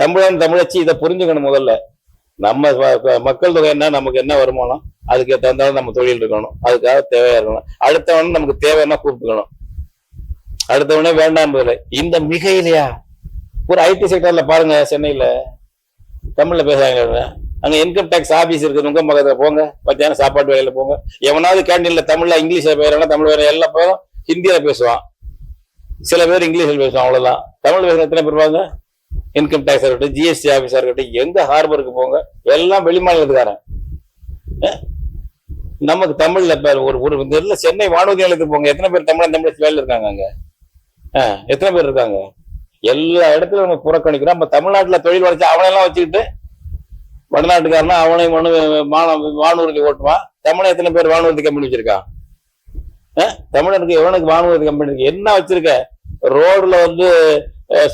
Speaker 1: தமிழன் தமிழச்சி இதை புரிஞ்சுக்கணும் முதல்ல. நம்ம மக்கள் தொகை என்ன நமக்கு என்ன வருமானம் அதுக்கு தகுந்தாலும் நம்ம தொழில் இருக்கணும். அதுக்காக தேவையா இருக்கணும். அடுத்தவன் நமக்கு தேவைன்னா கூப்பிட்டுக்கணும். அடுத்தவனே வேண்டாம் இந்த மிகையிலையா? ஒரு ஐடி செக்டர்ல பாருங்க சென்னையில. தமிழ்ல பேசுறாங்க அங்க இன்கம் டேக்ஸ் ஆபீஸ் இருக்குது உங்க பக்கத்துல போங்க. மத்தியானம் சாப்பாட்டு வேலையில போங்க. எவனாவது கேண்டீன்ல தமிழ்ல இங்கிலீஷ்ல பேசுறாங்க தமிழ் வேற எல்லா பேரும் ஹிந்தியில பேசுவான். சில பேர் இங்கிலீஷ்ல பேசுவான் அவ்வளவுதான். தமிழ் பேசுற எத்தனை பேர் பாருங்க இன்கம் டேக்ஸ் இருக்கட்டும் ஜிஎஸ்டி ஆபீஸா இருக்கட்டும் எங்க ஹார்பருக்கு போங்க. எல்லாம் வெளிமாநிலத்துக்காரன் நமக்கு தமிழ்ல ஒரு ஒரு சென்னை வானூர் நிலையத்துக்கு போங்க. எத்தனை பேர் தமிழ் தமிழ் வேலையில் இருக்காங்க அங்க? எத்தனை பேர் இருக்காங்க? எல்லா இடத்துலயும் நம்ம புறக்கணிக்கிறோம். நம்ம தமிழ்நாட்டுல தொழில் வளர்ச்சி அவனையெல்லாம் வச்சுக்கிட்டு வடநாட்டுக்காரனா அவனை மனு வான வானூர்தி ஓட்டுவான். தமிழன் எத்தனை பேர் வானூர்தி கம்பெனி வச்சிருக்கான் தமிழனுக்கு எவனுக்கு வானூர்தி கம்பெனி இருக்கு? என்ன வச்சிருக்க? ரோடுல வந்து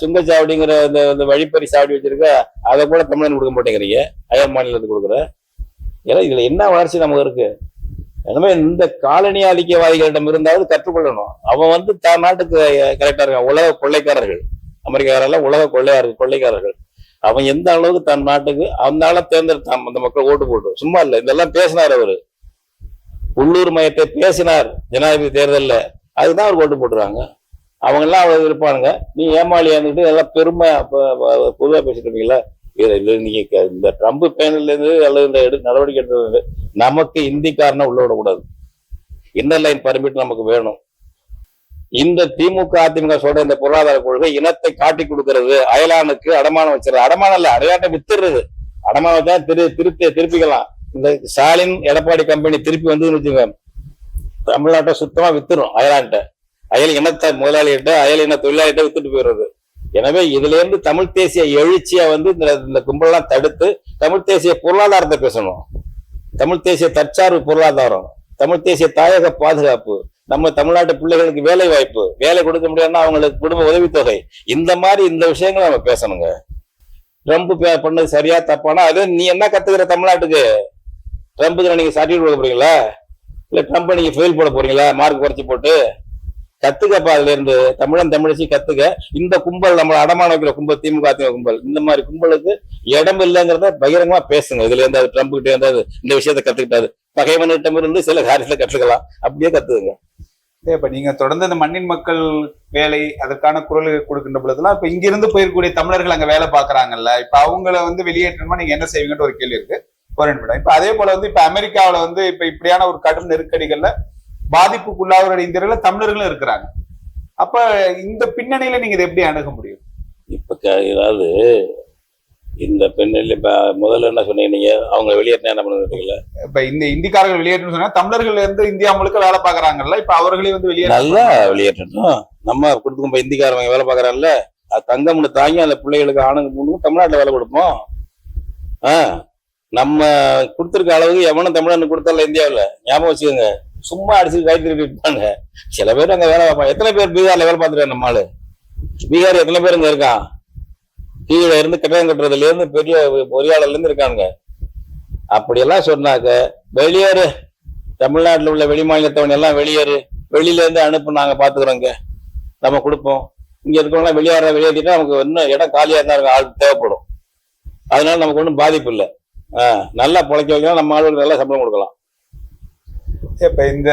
Speaker 1: சுங்கச்சாவடிங்கிற இந்த இந்த வழிப்பறி சாவடி வச்சிருக்க அதை கூட தமிழன் கொடுக்க மாட்டேங்கிறீங்க. அயல் மாநிலத்துக்கு கொடுக்குற. ஏன்னா இதுல என்ன வளர்ச்சி நமக்கு இருக்கு? எனவே இந்த காலனி ஆதிக்கவாதிகளிடம் இருந்தாவது கற்றுக்கொள்ளணும். அவன் வந்து தான் நாட்டுக்கு கரெக்டா இருக்கான். உலக கொள்ளைக்காரர்கள். அமெரிக்காரெல்லாம் உலக கொள்ளையார்கள் கொள்ளைக்காரர்கள். அவன் எந்த அளவுக்கு தன் நாட்டுக்கு அந்த தேர்ந்தெடுத்தான் அந்த மக்கள் ஓட்டு போட்டு சும்மா இல்லை இதெல்லாம் பேசினார் அவரு. உள்ளூர் மையத்தை பேசினார் ஜனாதிபதி தேர்தலில். அதுதான் அவர் ஓட்டு போட்டுருவாங்க அவங்க எல்லாம் அவ்வளவு இருப்பானுங்க. நீ ஏமாளி இருந்துட்டு எல்லாம் பெருமை பொதுவாக பேசிட்டு இருப்பீங்களா இதில் நீங்க இந்த ட்ரம்ப் பேனல்ல இருந்து அல்லது இந்த எடு நடவடிக்கை எடுத்தது நமக்கு இந்திக்காரனை உள்ள விடக்கூடாது. இன்னர் லைன் பர்மிட் நமக்கு வேணும். இந்த திமுக அதிமுக சொல்ற இந்த பொருளாதார கொள்கை இனத்தை காட்டி கொடுக்கறது அயலானுக்கு அடமானம் வச்சிருது அடமானம் இல்ல அடையாட்டை வித்துடுறது. அடமானம் வச்சா திரு திருப்பி திருப்பிக்கலாம். இந்த ஸ்டாலின் எடப்பாடி கம்பெனி திருப்பி வந்து வச்சுங்க தமிழ்நாட்டை சுத்தமா வித்துரும் அயலான்ட்ட. அயல் இனத்தை முதலாளிகிட்ட அயல் இன தொழிலாளிகிட்ட வித்துட்டு போயிடுறது. எனவே இதுல இருந்து தமிழ் தேசிய எழுச்சியை வந்து இந்த இந்த கும்பலெல்லாம் தடுத்து தமிழ் தேசிய பொருளாதாரத்தை பேசணும். தமிழ் தேசிய தற்சார்பு பொருளாதாரம் தமிழ் தேசிய தாயக பாதுகாப்பு நம்ம தமிழ்நாட்டு பிள்ளைகளுக்கு வேலை வாய்ப்பு வேலை கொடுக்க முடியாதுன்னா அவங்களுக்கு குடும்ப உதவித்தொகை இந்த மாதிரி இந்த விஷயங்களை நம்ம பேசணுங்க. ட்ரம்ப் பே- பண்ணது சரியா தப்பானா? அது நீ என்ன கத்துக்கிற தமிழ்நாட்டுக்கு? ட்ரம்ப்புக்கு நீங்க சர்டிஃபிகேட் கொடுக்க போறீங்களா? இல்ல ட்ரம்ப் நீங்க ஃபெயில் போட போறீங்களா? மார்க் குறைச்சி போட்டு? கத்துக்கப்பா அதுல இருந்து தமிழன் தமிழச்சி கத்துக்க இந்த கும்பல் நம்ம அடமான வைக்கிற கும்பல் திமுக கும்பல். இந்த மாதிரி கும்பலுக்கு இடம் இல்லைங்கிறத பகிரங்கமா பேசுங்க. இதுல இருந்து அது ட்ரம்ப் கிட்ட இருந்து இந்த விஷயத்த கத்துக்கிட்டாரு. பகைவனிடம் இருந்து சில காரியத்தை கற்றுக்கலாம் அப்படியே கத்துக்குங்க.
Speaker 2: இப்ப நீங்க தொடர்ந்து இந்த மண்ணின் மக்கள் வேலை அதற்கான குரல் கொடுக்கின்ற பொழுதுலாம் இப்ப இங்க இருந்து போயிருக்கக்கூடிய தமிழர்கள் அங்க வேலை பாக்குறாங்கல்ல இப்ப அவங்கள வந்து வெளியேற்றணுமா? நீங்க என்ன செய்வீங்கன்ற ஒரு கேள்வி இருக்கு. ஒரு நிமிடம். இப்ப அதே போல வந்து இப்ப அமெரிக்காவுல வந்து இப்ப இப்படியான ஒரு கடும் நெருக்கடிகள்ல பாதிப்புக்குள்ளாகிற இந்தியர்கள் தமிழர்களும் இருக்கிறாங்க. அப்ப இந்த பின்னணியில நீங்க இதை எப்படி அணுக முடியும்?
Speaker 1: இப்ப ஏதாவது இந்த பெண்ணில் இப்ப முதல்ல என்ன சொன்னீங்க நீங்க? அவங்க வெளியேற்றினா என்ன பண்ணுறீங்களா
Speaker 2: இப்ப இந்த இந்திக்காரர்கள் வெளியேற்றணும் சொன்னா தமிழர்கள் இருந்து இந்தியா முழுக்க வேலை பாக்குறாங்கல்ல இப்ப அவர்களே வந்து வெளியேற்ற
Speaker 1: நல்லா வெளியேற்றட்டும் நம்ம கொடுத்துக்கும் இப்ப இந்திக்காரங்க வேலை அது தங்கம்னு தாங்கி அந்த பிள்ளைகளுக்கு ஆணுங்க பொண்ணுங்க தமிழ்நாட்டுல வேலை கொடுப்போம். ஆ நம்ம கொடுத்துருக்க அளவுக்கு எவனும் தமிழன் கொடுத்தல இந்தியாவுல. ஞாபகம் வச்சுக்கோங்க. சும்மா அடிச்சு கை திருப்பி இருப்பாங்க சில பேர் அங்க வேலை பார்ப்பாங்க. எத்தனை பேர் பீகார்ல வேலை பார்த்துருக்காங்க நம்ம ஆளு பீகார் எத்தனை பேர் இங்க இருக்கான் கீழே இருந்து கட்டணம் கட்டுறதுல இருந்து பெரிய பொறியாளர்ல இருந்து இருக்காங்க அப்படியெல்லாம் சொன்னாக்க வெளியேறு. தமிழ்நாட்டில் உள்ள வெளி மாநிலத்தவன் எல்லாம் வெளியேறு. வெளியில இருந்து அனுப்பு நாங்க பாத்துக்கிறோங்க. நம்ம கொடுப்போம். இங்க இருக்கவங்க வெளியேற வெளியேற்றிட்டா நமக்கு இன்னும் இடம் காலியா இருந்தா இருக்கும் ஆள் தேவைப்படும். அதனால நமக்கு ஒன்றும் பாதிப்பு இல்லை. ஆஹ் நல்லா பிழைக்க வைக்கலாம். நம்ம ஆளுகளுக்கு நல்லா சம்பளம் கொடுக்கலாம்.
Speaker 2: இப்ப இந்த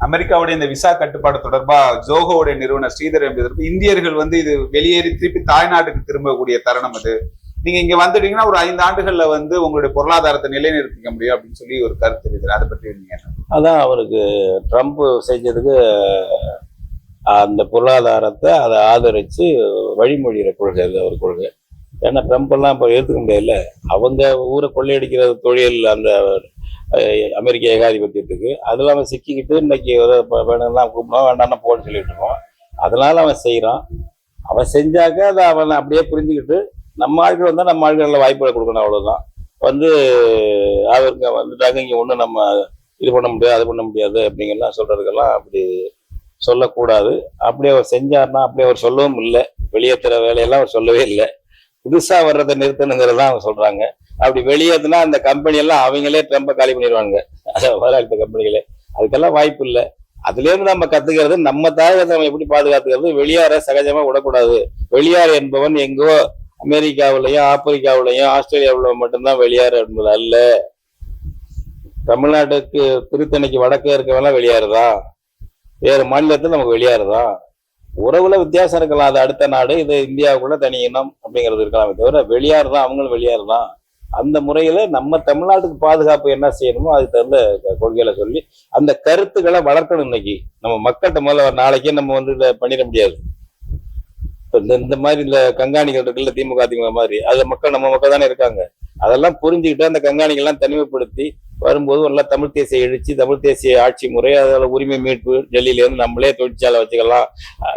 Speaker 2: அமெரிக்காவுடைய இந்த விசா கட்டுப்பாடு தொடர்பா ஜோகோவுடைய நிறுவனர் ஸ்ரீதர் என்பதற்கு இந்தியர்கள் வந்து இது வெளியேறி திருப்பி தாய்நாட்டுக்கு திரும்பக்கூடிய தருணம் அது. நீங்க இங்க வந்துட்டீங்கன்னா ஒரு ஐந்து ஆண்டுகள்ல வந்து உங்களுடைய பொருளாதாரத்தை நிலைநிறுத்திக்க முடியும் அப்படின்னு சொல்லி ஒரு கருத்து இருக்குது அதை பற்றி நீங்க என்ன
Speaker 1: அதான் அவருக்கு ட்ரம்ப் செஞ்சதுக்கு அந்த பொருளாதாரத்தை அதை ஆதரிச்சு வழிமொழிகிற கொள்கை அது அவர் கொள்கை. ஏன்னா ட்ரம்ப் எல்லாம் இப்போ ஏற்றுக்க முடியாதுல்ல அவங்க ஊரை கொள்ளையடிக்கிற தொழில் அந்த அமெரிக்க ஏகாதிபத்தியத்துக்கு. அதில் அவன் சிக்கிக்கிட்டு இன்னைக்கு ஒரு வேணும்னா கூப்பிடுவோம் வேண்டாம்னா போன்னு சொல்லிட்டு இருக்கோம் அதனால அவன் செய்கிறான் அவன் செஞ்சாக்க அதை அவன் அப்படியே புரிஞ்சுக்கிட்டு நம்ம ஆட்கள் வந்தால் நம்ம ஆட்களில் வாய்ப்புகளை கொடுக்கணும் அவ்வளோதான் வந்து அவருங்க வந்துட்டாங்க இங்கே ஒன்றும் நம்ம இது பண்ண முடியாது அது பண்ண முடியாது அப்படிங்கலாம் சொல்கிறதுக்கெல்லாம் அப்படி சொல்லக்கூடாது. அப்படி அவர் செஞ்சார்னா அப்படி அவர் சொல்லவும் இல்லை. வெளியேற்றுற வேலையெல்லாம் அவர் சொல்லவே இல்லை. புதுசா வர்றதை நிறுத்தணுங்கிறதான் அவங்க சொல்றாங்க. அப்படி வெளியேதுனா அந்த கம்பெனி எல்லாம் அவங்களே ட்ரம்ப காலி பண்ணிடுவாங்க முதலாளித்த கம்பெனிகளே. அதுக்கெல்லாம் வாய்ப்பு இல்லை. அதுல இருந்து நம்ம கத்துக்கிறது நம்ம தாயகத்தை நம்ம எப்படி பாதுகாத்துக்கிறது வெளியார சகஜமா விடக்கூடாது. வெளியார் என்பவன் எங்கோ அமெரிக்காவிலையும் ஆப்பிரிக்காவிலையும் ஆஸ்திரேலியாவில மட்டும்தான் வெளியாறு என்பது அல்ல. தமிழ்நாட்டுக்கு திருத்தணிக்கு வடக்கே இருக்கவெல்லாம் வெளியாறுதான் வேறு மாநிலத்தில் நமக்கு வெளியாறுதான் உறவுல வித்தியாசம் இருக்கலாம் அது அடுத்த நாடு இது இந்தியாவுக்குள்ள தனி இனம் அப்படிங்கிறது இருக்கலாமே. தவிர வெளியாறு தான் அவங்களும் வெளியாறு தான். அந்த முறையில நம்ம தமிழ்நாட்டுக்கு பாதுகாப்பு என்ன செய்யணுமோ அதுக்கு தகுந்த கொள்கையில சொல்லி அந்த கருத்துக்களை வளர்க்கணும் இன்னைக்கு. நம்ம மக்கள்கிட்ட முதல்ல நாளைக்கே நம்ம வந்து இதை பண்ணிட முடியாது. இப்ப இந்த இந்த மாதிரி இந்த கண்காணிகள் இருக்குல்ல திமுக திமுக மாதிரி அது மக்கள் நம்ம மக்கள் தானே இருக்காங்க. அதெல்லாம் புரிஞ்சுக்கிட்டு அந்த கண்காணிகள்லாம் தனிமைப்படுத்தி வரும்போது எல்லாம் தமிழ் தேசிய எழுச்சி தமிழ் தேசிய ஆட்சி முறை அதில் உரிமை மீட்பு டெல்லியிலேருந்து நம்மளே தொழிற்சாலை வச்சுக்கலாம்.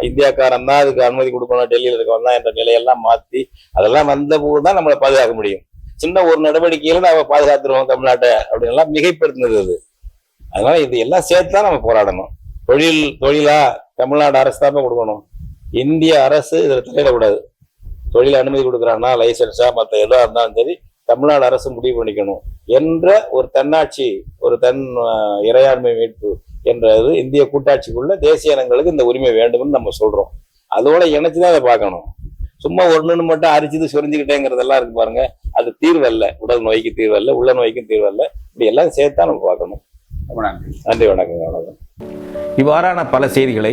Speaker 1: இந்தியாக்காரன் தான் அதுக்கு அனுமதி கொடுக்கணும் டெல்லியில் இருக்கவன் தான் என்ற நிலையெல்லாம் மாற்றி அதெல்லாம் வந்த போது தான் நம்மளை பாதுகாக்க முடியும். சின்ன ஒரு நடவடிக்கையில நம்ம பாதுகாத்துருவோம் தமிழ்நாட்டை அப்படின்னு எல்லாம் மிகைப்படுத்தினது அது. அதனால இது எல்லாம் சேர்த்து தான் நம்ம போராடணும். தொழில் தொழிலா தமிழ்நாடு அரசு தான் கொடுக்கணும். இந்திய அரசு இதில் தலையிடக்கூடாது. தொழில் அனுமதி கொடுக்குறான்னா லைசன்ஸா மற்ற எதுவாக இருந்தாலும் சரி தமிழ்நாடு அரசு முடிவு பண்ணிக்கணும் என்ற ஒரு தன்னாட்சி ஒரு தன் இறையாண்மை மீட்பு என்றது இந்திய கூட்டாட்சிக்குள்ள தேசிய இனங்களுக்கு இந்த உரிமை வேண்டும்னு நம்ம சொல்றோம். அதோட இணைச்சு தான் அதை பார்க்கணும். சும்மா ஒண்ணுன்னு மட்டும் அரிச்சது சொரிஞ்சுக்கிட்டேங்கிறதெல்லாம் இருக்கு பாருங்க. அது தீர்வல்ல. உடல் நோய்க்கு தீர்வல்ல உள்ள நோய்க்கும் தீர்வல்ல. இப்படி எல்லாம் சேர்த்து தான் நம்ம பார்க்கணும். நன்றி வணக்கம் வணக்கம்.
Speaker 3: இவ்வாறான பல செய்திகளை